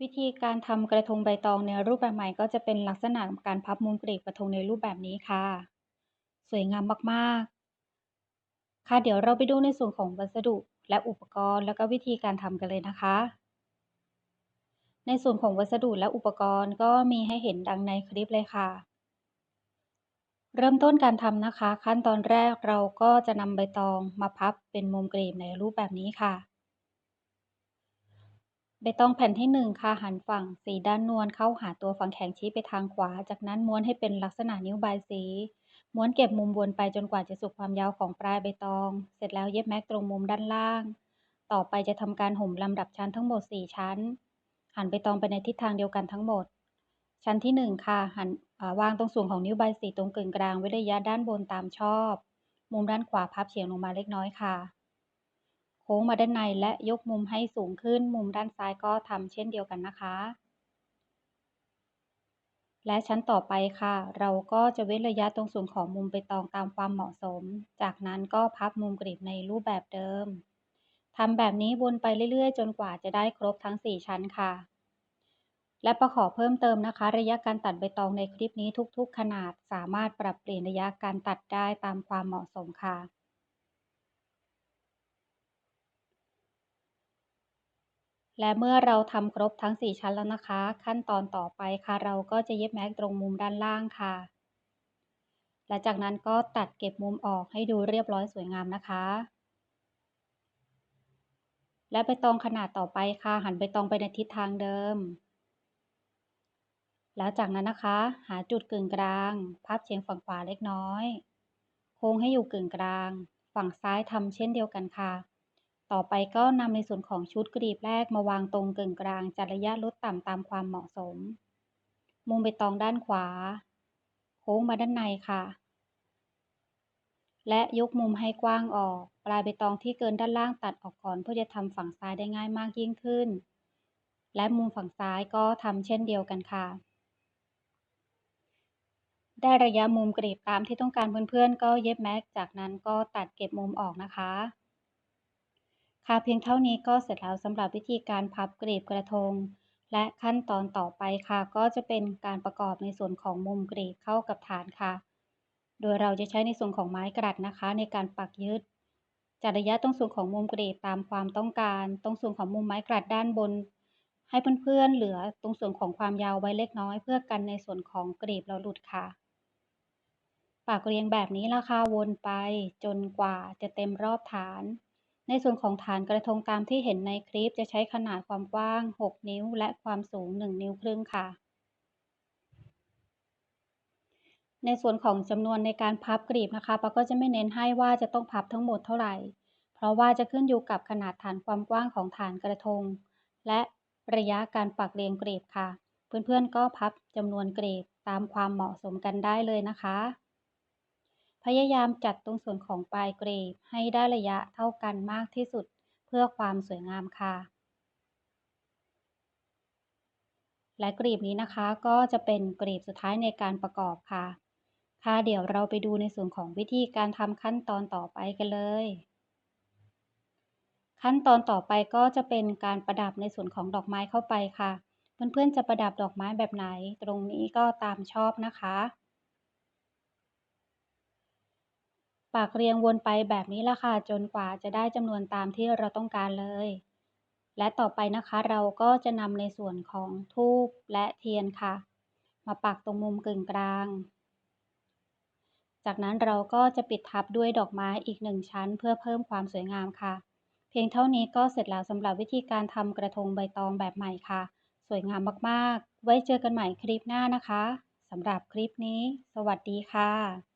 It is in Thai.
วิธีการทำกระทงใบตองในรูปแบบใหม่ก็จะเป็นลักษณะการพับมุมกลีบกระทงในรูปแบบนี้ค่ะ สวยงามมากๆ ค่ะเดี๋ยวเราไปดูในส่วนของวัสดุและอุปกรณ์แล้วก็วิธีการทำกันเลยนะคะ ในส่วนของวัสดุและอุปกรณ์ก็มีให้เห็นดังในคลิปเลยค่ะ เริ่มต้นการทำนะคะ ขั้นตอนแรกเราก็จะนำใบตองมาพับเป็นมุมกลีบในรูปแบบนี้ค่ะ ใบตองแผ่นที่ 1 ค่ะหันฝั่งสีด้านนวลเข้าหาตัวฝั่งแข็งชี้ไปทางขวา จากนั้นม้วนให้เป็นลักษณะนิ้วบายสี ม้วนเก็บมุมวนไปจนกว่าจะสุดความยาวของปลายใบตอง เสร็จแล้วเย็บแม็กตรงมุมด้านล่าง ต่อไปจะทำการห่มลำดับชั้นทั้งหมด 4 ชั้น หันใบตองไปในทิศทางเดียวกันทั้งหมด ชั้นที่ 1 ค่ะหันวางตรงส่วนของนิ้วใบสีตรงกึ่งกลางไว้ระยะด้านบนตามชอบ มุมด้านขวาพับเฉียงลงมาเล็กน้อยค่ะ โค้งมาด้านในและยกมุมให้สูงขึ้น มุมด้านซ้ายก็ทำเช่นเดียวกันนะคะ และชั้นต่อไปค่ะ เราก็จะเว้นระยะตรงส่วนของมุมไปตองตามความเหมาะสม จากนั้นก็พับมุมกรีบในรูปแบบเดิมทำแบบนี้วนไปเรื่อยๆ จนกว่าจะได้ครบทั้ง 4 ชั้นค่ะ และประขอเพิ่มเติมนะคะ ระยะการตัดใบตองในคลิปนี้ทุกๆ ขนาด สามารถปรับเปลี่ยนระยะการตัดได้ตามความเหมาะสมค่ะ และเมื่อเราทำครบทั้ง 4 ชั้นแล้วนะคะ ขั้นตอนต่อไปค่ะ เราก็จะเย็บแม็กตรงมุมด้านล่างค่ะ และจากนั้นก็ตัดเก็บมุมออกให้ดูเรียบร้อยสวยงามนะคะ และใบตองขนาดต่อไปค่ะ หันใบตองไปในทิศทางเดิม แล้วจากนั้นนะคะ หาจุดกึ่งกลาง พับเฉียงฝั่งขวาเล็กน้อย โค้งให้อยู่กึ่งกลาง ฝั่งซ้ายทำเช่นเดียวกันค่ะ ต่อไปก็นำในส่วนของชุดกรีบแรกมาวางตรงกึ่งกลางจัดระยะลดต่ำตามความเหมาะสม มุมใบตองด้านขวา โค้งมาด้านในค่ะ และยกมุมให้กว้างออก ปลายใบตองที่เกินด้านล่างตัดออกก่อนเพื่อจะทำฝั่งซ้ายได้ง่ายมากยิ่งขึ้น และมุมฝั่งซ้ายก็ทำเช่นเดียวกันค่ะ ได้ระยะมุมกรีบตามที่ต้องการเพื่อนๆ ก็เย็บแม็ก จากนั้นก็ตัดเก็บมุมออกนะคะ ค่ะเพียงเท่านี้ก็เสร็จแล้วสำหรับวิธีการพับกรีบกระทง และขั้นตอนต่อไปค่ะ ก็จะเป็นการประกอบในส่วนของมุมกรีบเข้ากับฐานค่ะ โดยเราจะใช้ในส่วนของไม้กระดนะคะ ในการปักยึดจัดระยะตรงส่วนของมุมกรีบตามความต้องการ ตรงส่วนของมุมไม้กระดด้านบน ให้เพื่อนๆเหลือตรงส่วนของความยาวไว้เล็กน้อย เพื่อกันในส่วนของกรีบเราหลุดค่ะปักเรียงแบบนี้ละค่ะวนไปจนกว่าจะเต็มรอบฐาน ในส่วนของฐานกระทงตามที่เห็นในคลิปจะใช้ขนาดความกว้าง 6 นิ้ว และความสูง 1 นิ้วครึ่งค่ะ ในส่วนของจำนวนในการพับกรีบนะคะปาก็จะไม่เน้นให้ว่าจะต้องพับทั้งหมดเท่าไหร่ เพราะว่าจะขึ้นอยู่กับขนาดฐานความกว้างของฐานกระทง และระยะการปักเรียงกรีบค่ะ เพื่อนๆก็พับจำนวนกรีบตามความเหมาะสมกันได้เลยนะคะ พยายามจัดตรงส่วนของปลายกรีบให้ได้ระยะเท่ากันมากที่สุดเพื่อความสวยงามค่ะ และกรีบนี้นะคะก็จะเป็นกรีบสุดท้ายในการประกอบค่ะ ค่ะเดี๋ยวเราไปดูในส่วนของวิธีการทำขั้นตอนต่อไปกันเลย ขั้นตอนต่อไปก็จะเป็นการประดับในส่วนของดอกไม้เข้าไปค่ะ เพื่อนๆจะประดับดอกไม้แบบไหน ตรงนี้ก็ตามชอบนะคะ ปากเรียงวนไปแบบนี้ละค่ะ จนกว่าจะได้จำนวนตามที่เราต้องการเลย และต่อไปนะคะเราก็จะนำในส่วนของทูบและเทียนค่ะ มาปักตรงมุมกึ่งกลาง จากนั้นเราก็จะปิดทับด้วยดอกไม้อีกหนึ่งชั้น เพื่อเพิ่มความสวยงามค่ะ เพียงเท่านี้ก็เสร็จแล้วสำหรับวิธีการทำกระทงใบตองแบบใหม่ค่ะ สวยงามมากๆ ไว้เจอกันใหม่คลิปหน้านะคะสำหรับคลิปนี้ สวัสดีค่ะ